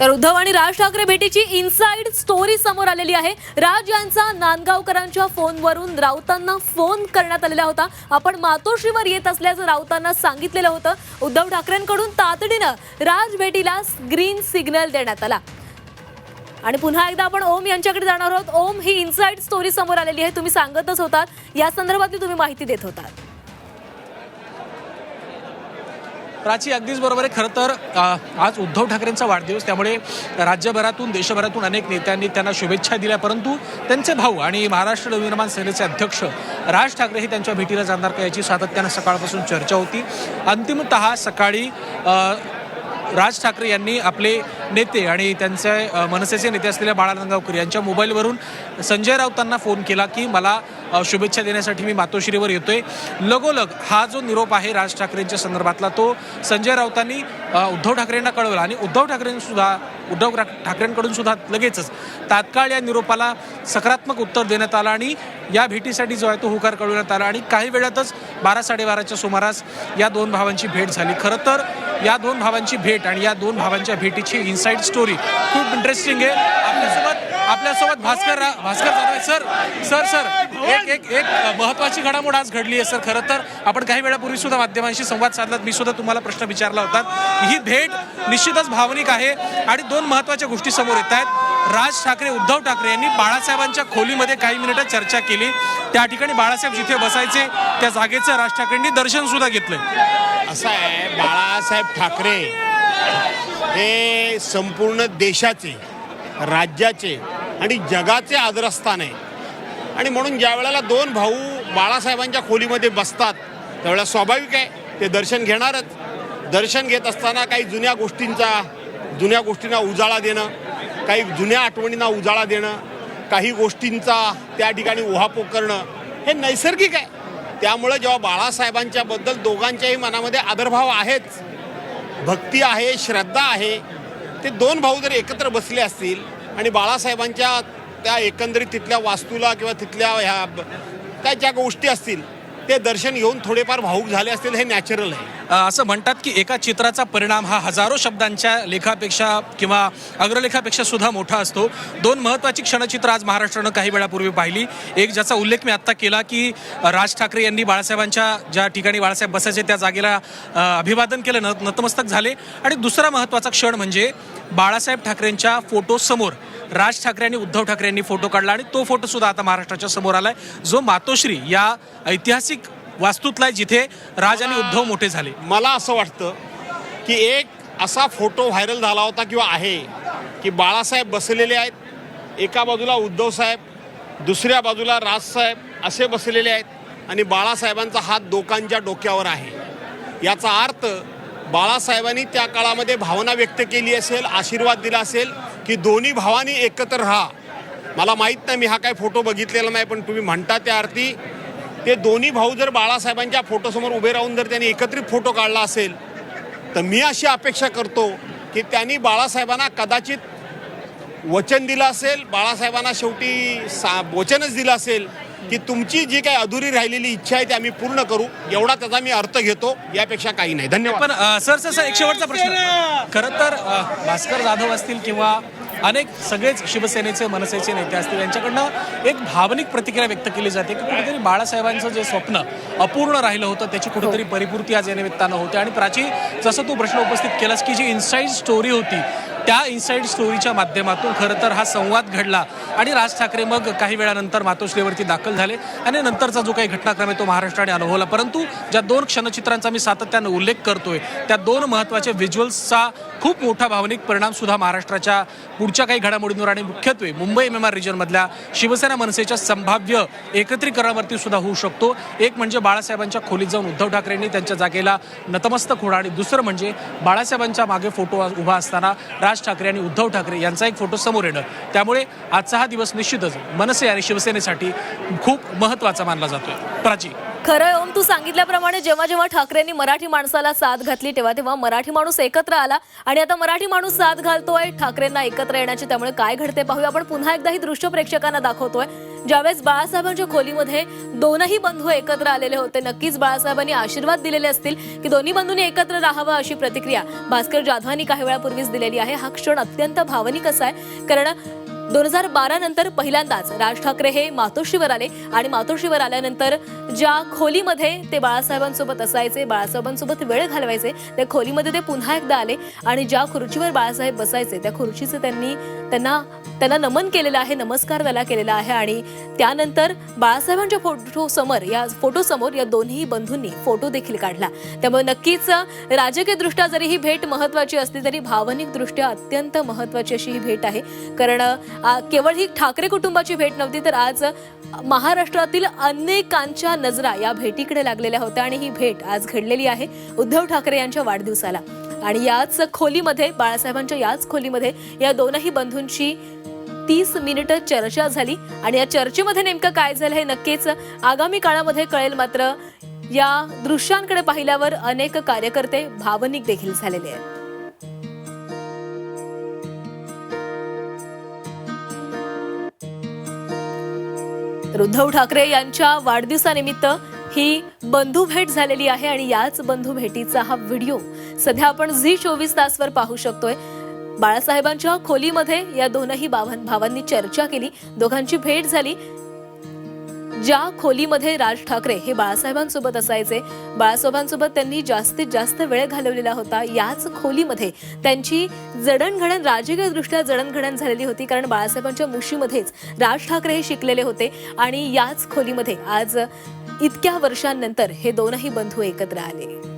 तर उद्धव आणि राज ठाकरे भेटीची इनसाइड स्टोरी समोर आलेली आहे. राज यांचा नांदगावकरांच्या फोनवरून राऊतांना फोन करण्यात आलेला होता. आपण मातोश्रीवर येत असल्याचं राऊतांना सांगितलेलं होतं. उद्धव ठाकरेंकडून तातडीनं राज भेटीला ग्रीन सिग्नल देण्यात आला. आणि पुन्हा एकदा आपण ओम यांच्याकडे जाणार आहोत. ओम ही इनसाइड स्टोरी समोर आलेली आहे. तुम्ही सांगतच होतात. या संदर्भातली तुम्ही माहिती देत होतात. प्राची अगदीच बरोबर आहे. खरं तर आज उद्धव ठाकरेंचा वाढदिवस त्यामुळे राज्यभरातून देशभरातून अनेक नेत्यांनी त्यांना शुभेच्छा दिल्या परंतु त्यांचे भाऊ आणि महाराष्ट्र नवनिर्माण सेनेचे अध्यक्ष राज ठाकरे हे त्यांच्या भेटीला जाणार का याची सातत्यानं सकाळपासून चर्चा होती. अंतिमत सकाळी राज ठाकरे यांनी आपले नेते आणि त्यांचे मनसेचे नेते असलेल्या बाळा रंगावकर यांच्या मोबाईलवरून संजय राऊतांना फोन केला की मला शुभेच्छा देण्यासाठी मी मातोश्रीवर येतोय. लगोलग हा जो निरोप आहे राज ठाकरेंच्या संदर्भातला तो संजय राऊतांनी उद्धव ठाकरेंना कळवला आणि उद्धव ठाकरेंसुद्धा उद्धव ठाकरेंकडून सुद्धा लगेचच तात्काळ या निरोपाला सकारात्मक उत्तर देण्यात आलं आणि या भेटीसाठी जो आहे तो होकार कळवण्यात आला आणि काही वेळातच बारा साडेबाराच्या सुमारास या दोन भावांची भेट झाली. खरं तर या दोन भावांची भेट आणि या दोन भावांच्या भेटीची इनसाईड स्टोरी खूप इंटरेस्टिंग आहे. आपल्यासोबत आपल्यासोबत Bhaskar Bhaskar Jadhav sir sir sir एक एक एक महत्वाची घडामोड आज घडली आहे सर. खरं तर आपण काही वेळापूर्वी सुद्धा माध्यमांशी संवाद साधलात. मी सुद्धा तुम्हाला प्रश्न विचारला होता. ही भेट निश्चितच भावनिक आहे आणि दोन महत्त्वाच्या गोष्टी समोर येत आहेत. राज ठाकरे उद्धव ठाकरे यांनी बाळासाहेबांच्या खोलीमध्ये काही मिनिटं चर्चा केली. त्या ठिकाणी बाळासाहेब जिथे बसायचे त्या जागेचं राज ठाकरेंनी दर्शन सुद्धा घेतलंय. असं आहे बाळासाहेब ठाकरे हे संपूर्ण देशाचे राज्याचे आणि जगाचे आदरस्थान. आहे आणि म्हणून ज्या वेळेला दोन भाऊ बाळासाहेबांच्या खोलीमध्ये बसतात त्यावेळेला स्वाभाविक आहे ते दर्शन घेणारच. दर्शन घेत असताना काही जुन्या गोष्टींचा जुन्या गोष्टींना उजाळा देणं काही जुन्या आठवणींना उजाळा देणं काही गोष्टींचा त्या ठिकाणी उहापोह करणं हे नैसर्गिक आहे. त्यामुळे जेव्हा बाळासाहेबांच्या बद्दल दोघांच्याही मनामध्ये आदरभाव आहेच भक्ती आहे श्रद्धा आहे ते दोन भाऊ जर एकत्र बसले असतील आणि बाळासाहेबांच्या त्या एकंदरीत तिथल्या वास्तूला किंवा तिथल्या ह्या त्या ज्या गोष्टी असतील ते दर्शन येऊन थोडेफार भाऊक झाले असतील हे नॅचरल आहे. असं म्हणतात की एका चित्राचा परिणाम हा हजारो शब्दांच्या लेखापेक्षा किंवा अग्रलेखापेक्षा सुद्धा मोठा असतो. दोन महत्त्वाची क्षणचित्र आज महाराष्ट्रानं काही वेळापूर्वी पाहिली. एक ज्याचा उल्लेख मी आत्ता केला की राज ठाकरे यांनी बाळासाहेबांच्या ज्या ठिकाणी बाळासाहेब बसायचे त्या जागेला अभिवादन केलं न नतमस्तक झाले. आणि दुसरा महत्त्वाचा क्षण म्हणजे बाळासाहेब ठाकरेंच्या फोटोसमोर राज ठाकरे आणि उद्धव ठाकरे यांनी फोटो काढला आणि तो फोटो सुद्धा आता महाराष्ट्राच्या समोर आलाय. जो मातोश्री या ऐतिहासिक वास्तूतला आहे जिथे राज आणि उद्धव मोठे झाले. मला असं वाटतं की एक असा फोटो व्हायरल झाला होता किंवा आहे की बाळासाहेब बसलेले आहेत. एका बाजूला उद्धव साहेब दुसऱ्या बाजूला राजसाहेब असे बसलेले आहेत आणि बाळासाहेबांचा हात दोकांच्या डोक्यावर आहे. याचा अर्थ बाळासाहेबांनी त्या काळामध्ये भावना व्यक्त केली असेल आशीर्वाद दिला असेल की दोन्ही भावांनी एकत्र राहा. मला माहीत नाही मी हा काय फोटो बघितलेला नाही पण तुम्ही म्हणता त्या अर्थी ते दोन्ही भाऊ जर बाळासाहेबांच्या फोटोसमोर उभे राहून जर त्यांनी एकत्रित फोटो काढला असेल तर मी अशी अपेक्षा करतो की त्यांनी बाळासाहेबांना कदाचित वचन दिलं असेल बाळासाहेबांना शेवटी सा वचनच दिलं असेल की तुमची जी काही अधुरी राहिलेली इच्छा आहे ती आम्ही पूर्ण करू. एवढा त्याचा मी अर्थ घेतो यापेक्षा काही नाही. धन्यवाद. पण सर सर सर एक शेवटचा प्रश्न. खरं तर भास्कर जाधव असतील किंवा अनेक सगळेच शिवसेनेचे मनसेचे नेते असतील. यांच्याकडनं एक भावनिक प्रतिक्रिया व्यक्त केली जाते की कुठेतरी बाळासाहेबांचं जे स्वप्न अपूर्ण राहिलं होतं त्याची कुठेतरी परिपूर्ती आज या निमित्तानं होते. आणि प्राची जसं तू प्रश्न उपस्थित केलास की जी इन्साईड स्टोरी होती त्या इन्साईड स्टोरीच्या माध्यमातून खरं तर हा संवाद घडला. आणि राज ठाकरे मग काही वेळानंतर मातोश्रीवरती दाखल झाले. आणि नंतरचा जो काही घटनाक्रम आहे तो महाराष्ट्राने अनुभवला. परंतु ज्या दोन क्षणचित्रांचा मी सातत्यानं उल्लेख करतोय त्या दोन महत्त्वाच्या व्हिज्युअल्सचा खूप मोठा भावनिक परिणाम सुद्धा महाराष्ट्राच्या पुढच्या काही घडामोडींवर आणि मुख्यत्वे मुंबई एम एम आर रिजनमधल्या शिवसेना मनसेच्या संभाव्य एकत्रीकरणावरती सुद्धा होऊ शकतो. एक म्हणजे बाळासाहेबांच्या खोलीत जाऊन उद्धव ठाकरेंनी त्यांच्या जागेला नतमस्तक होणं आणि दुसरं म्हणजे बाळासाहेबांच्या मागे फोटो उभा असताना राज ठाकरे आणि उद्धव ठाकरे यांचा एक फोटो समोर येणं. त्यामुळे आजचा हा दिवस निश्चितच मनसे आणि शिवसेनेसाठी खूप महत्त्वाचा मानला जातोय. प्राची. खरंय ओम तू सांगितल्याप्रमाणे जेव्हा जेव्हा ठाकरेंनी मराठी माणसाला साथ घातली तेव्हा तेव्हा मराठी माणूस एकत्र आला. आणि आता मराठी माणूस साथ घालतोय ठाकरेंना एकत्र येण्याची त्यामुळे काय घडते पाहूया. आपण पुन्हा एकदा ही दृश्य प्रेक्षकांना दाखवतोय. ज्यावेळेस बाळासाहेबांच्या खोलीमध्ये दोनही बंधू एकत्र आलेले होते नक्कीच बाळासाहेबांनी आशीर्वाद दिलेले असतील की दोन्ही बंधूंनी एकत्र राहावं अशी प्रतिक्रिया भास्कर जाधवांनी काही वेळापूर्वीच दिलेली आहे. हा क्षण अत्यंत भावनिक असा आहे. कारण दोन हजार बारा नंतर पहिल्यांदाच राज ठाकरे हे मातोश्रीवर आले आणि मातोश्रीवर आल्यानंतर ज्या खोलीमध्ये ते बाळासाहेबांसोबत असायचे बाळासाहेबांसोबत वेळ घालवायचे त्या खोलीमध्ये ते पुन्हा एकदा आले आणि ज्या खुर्चीवर बाळासाहेब बसायचे त्या खुर्चीचं त्यांनी त्यांना त्यांना नमन केलेलं आहे नमस्कार त्याला केलेला आहे आणि त्यानंतर बाळासाहेबांच्या फोटो समोर या फोटो समोर या दोन्ही बंधूंनी फोटो देखील काढला. त्यामुळे नक्कीच राजकीय दृष्ट्या जरी ही भेट महत्वाची असली तरी भावनिक दृष्ट्या अत्यंत महत्वाची अशी ही भेट आहे. कारण केवळ ही ठाकरे कुटुंबाची भेट नव्हती तर आज महाराष्ट्रातील अनेकांच्या नजरा या भेटीकडे लागलेल्या होत्या आणि ही भेट आज घडलेली आहे उद्धव ठाकरे यांच्या वाढदिवसाला. आणि याच खोलीमध्ये बाळासाहेबांच्या याच खोलीमध्ये या दोनही बंधूंची तीस मिनिटं चर्चा झाली. आणि या चर्चेमध्ये नेमकं काय झालं हे नक्कीच आगामी काळामध्ये कळेल. मात्र या दृश्यांकडे पाहिल्यावर अनेक कार्यकर्ते भावनिक देखील झालेले आहेत. तर उद्धव ठाकरे यांच्या वाढदिवसानिमित्त ही बंधू भेट झालेली आहे आणि याच बंधू भेटीचा हा व्हिडिओ सध्या आपण झी चोवीस तासवर पाहू शकतोय. बाळासाहेबांच्या खोलीमध्ये या दोनही भावां- भावांनी चर्चा केली. दोघांची भेट झाली. ज्या खोलीमध्ये राज ठाकरे हे बाळासाहेबांसोबत असायचे बाळासाहेबांसोबत त्यांनी जास्तीत जास्त वेळ घालवलेला होता. याच खोलीमध्ये त्यांची जडणघडण राजकीय दृष्ट्या जडणघडण झालेली होती कारण बाळासाहेबांच्या मुशीमध्येच राज ठाकरे हे शिकलेले होते आणि याच खोलीमध्ये आज इतक्या वर्षांनंतर हे दोनही बंधू एकत्र आले.